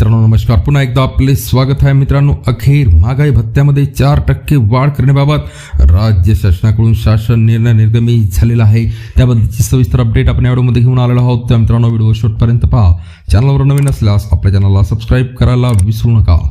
मित्रांनो नमस्कार. पुन्हा एकदा आपले स्वागत आहे मित्रांनो. अखेर महागाई भत्त्यामध्ये चार टक्के वाढ करण्याबाबत राज्य शासनाकडून शासन निर्णय निर्गमी झालेला आहे. त्याबद्दलची सविस्तर अपडेट आपण या व्हिडिओमध्ये घेऊन आलेलो आहोत. त्या मित्रांनो व्हिडिओ शेवटपर्यंत पहा. चॅनलवर नवीन असल्यास आपल्या चॅनलला सबस्क्राईब करायला विसरू नका.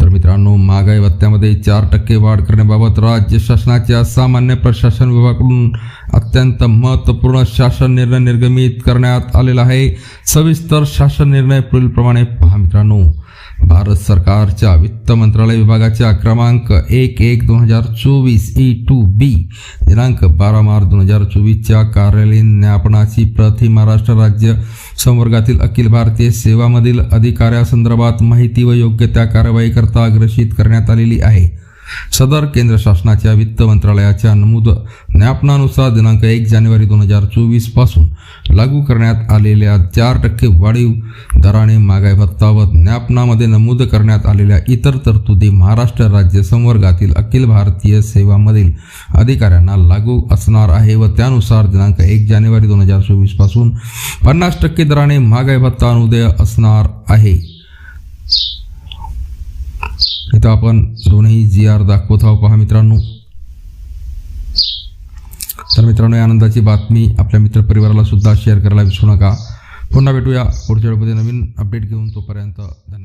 तर मित्रांनो महागाई भत्त्यामध्ये चार टक्के वाढ करण्याबाबत राज्य शासनाच्या सामान्य प्रशासन विभागाकडून अत्यंत महत्त्वपूर्ण शासन निर्णय निर्गमित करण्यात आलेला आहे. सविस्तर शासन निर्णय पुढीलप्रमाणे पहा मित्रांनो. भारत सरकारच्या वित्त मंत्रालय विभागाच्या क्रमांक एक एक दोन हजार चोवीस ई टू बी दिनांक बारा मार्च दोन हजार चोवीसच्या कार्यालयीन ज्ञापनाची प्रति महाराष्ट्र राज्य संवर्गातील अखिल भारतीय सेवामधील अधिकाऱ्यासंदर्भात माहिती व योग्य त्या कारवाईकरता अग्रसित करण्यात आलेली आहे. सदर केंद्र शासनाच्या वित्त मंत्रालयाच्या नमूद ज्ञापनानुसार दिनांक एक जानेवारी दोन हजार चोवीसपासून लागू करण्यात आलेल्या चार टक्के वाढीव दराने महागाई भत्ता व ज्ञापनामध्ये नमूद करण्यात आलेल्या इतर तरतुदी महाराष्ट्र राज्य संवर्गातील अखिल भारतीय सेवामधील अधिकाऱ्यांना लागू असणार आहे व त्यानुसार दिनांक एक जानेवारी दोन हजार चोवीसपासून पन्नास टक्के दराने महागाई भत्ता अनुदय असणार आहे. इथं आपण दोनही जी आर दाखवत आहोत पहा मित्रांनो. तर मित्रांनो या आनंदाची बातमी आपल्या मित्रपरिवाराला सुद्धा शेअर करायला विसरू नका. पुन्हा भेटूया पुढच्या वेळेमध्ये नवीन अपडेट घेऊन तोपर्यंत धन्यवाद.